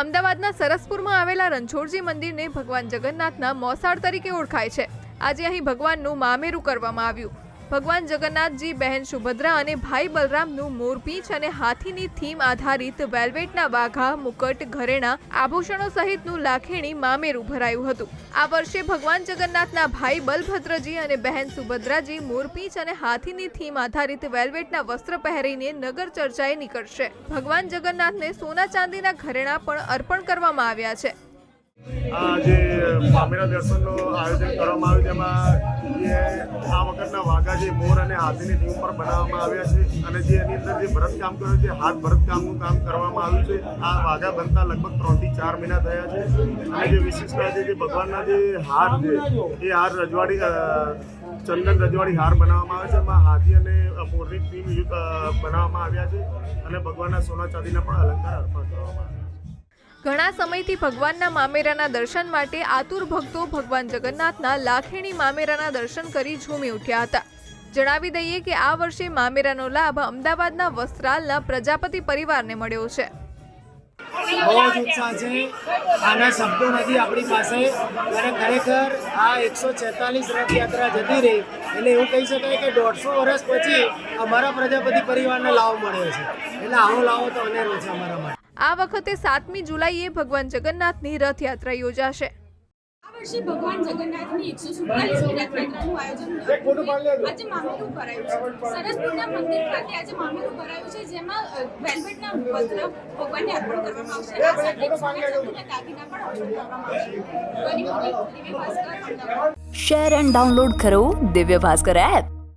અમદાવાદના સરસપુરમાં આવેલા રણછોડજી મંદિરને ભગવાન જગન્નાથના મોસાળ તરીકે ઓળખાય છે. આજે અહીં ભગવાનનું મામેરું કરવામાં આવ્યું. ભગવાન જગન્નાથજી, બહેન સુભદ્રા અને ભાઈ બલરામનું મોરપીંછ અને હાથીની થીમ આધારિત વેલ્વેટના વાઘા, મુકટ, ઘરેણા આભૂષણો સહિતનું લાખેણી મામેરું ભરાયું હતું. આ વર્ષે ભગવાન જગન્નાથના ભાઈ બલભદ્રજી અને બહેન સુભદ્રાજી મોરપીંછ અને હાથીની થીમ આધારિત વેલ્વેટના વસ્ત્ર પહેરીને નગર ચર્ચાએ નીકળશે. ભગવાન જગન્નાથને સોના ચાંદીના ઘરેણા પણ અર્પણ કરવામાં આવ્યા છે. આ જે દર્શનનું આયોજન કરવામાં આવ્યું તેમાં જે આ વખતના વાઘા જે મોર અને હાથીની થીમ પર બનાવવામાં આવ્યા છે અને જે એની અંદર જે ભરતકામ કર્યું છે હાથ ભરતકામનું કામ કરવામાં આવ્યું છે આ વાઘા બનતા લગભગ ત્રણથી ચાર મહિના થયા છે. અને જે વિશેષતા છે જે ભગવાનના જે હાર છે એ હાર રજવાડી ચંદન રજવાડી હાર બનાવવામાં આવે છે. એમાં હાથી અને મોરની યુક્ત, બનાવવામાં આવ્યા છે અને ભગવાનના સોના ચાંદીના પણ અલંકાર અર્પણ કરવામાં આવ્યા છે. ઘણા સમયથી ભગવાનના મામેરાના દર્શન માટે આતુર ભક્તો ભગવાન જગન્નાથના લાખેણી મામેરાના દર્શન કરી ઝૂમી ઉઠ્યા હતા. જણાવી દઈએ કે આ વર્ષે મામેરાનો લાભ અમદાવાદના વસ્ત્રાલના પ્રજાપતિ પરિવારને મળ્યો છે. બહુ જ ઉત્સાહ છે. આના શબ્દો નથી આપણી પાસે અને ખરેખર આ એકસો છેતાલીસ રથયાત્રા જતી રહી એટલે એવું કહી શકાય કે દોઢસો વર્ષ પછી અમારા પ્રજાપતિ પરિવારને લાવો મળ્યો છે. એટલે આવો લાવો તો અનેરો છે અમારા માટે. આ વખતે સાતમી જુલાઈએ ભગવાન જગન્નાથની રથયાત્રા યોજાશે. આ વર્ષે ભગવાન જગન્નાથની એકસો સુડતાલીસમી રથયાત્રાનું આયોજન આજે મામેરું ભરાયું છે. સરસપુરના મંદિર ખાતે આજે મામેરું ભરાયું છે જેમાં વેલ્વેટના વસ્ત્ર ભગવાનને અર્પણ કરવામાં આવશે. આ સાથે દાગીના પણ અર્પણ કરવામાં આવશે. ગરીબ Divya Bhaskar Ahmedabad. Share and download કરો દિવ્ય ભાસ્કર એપ.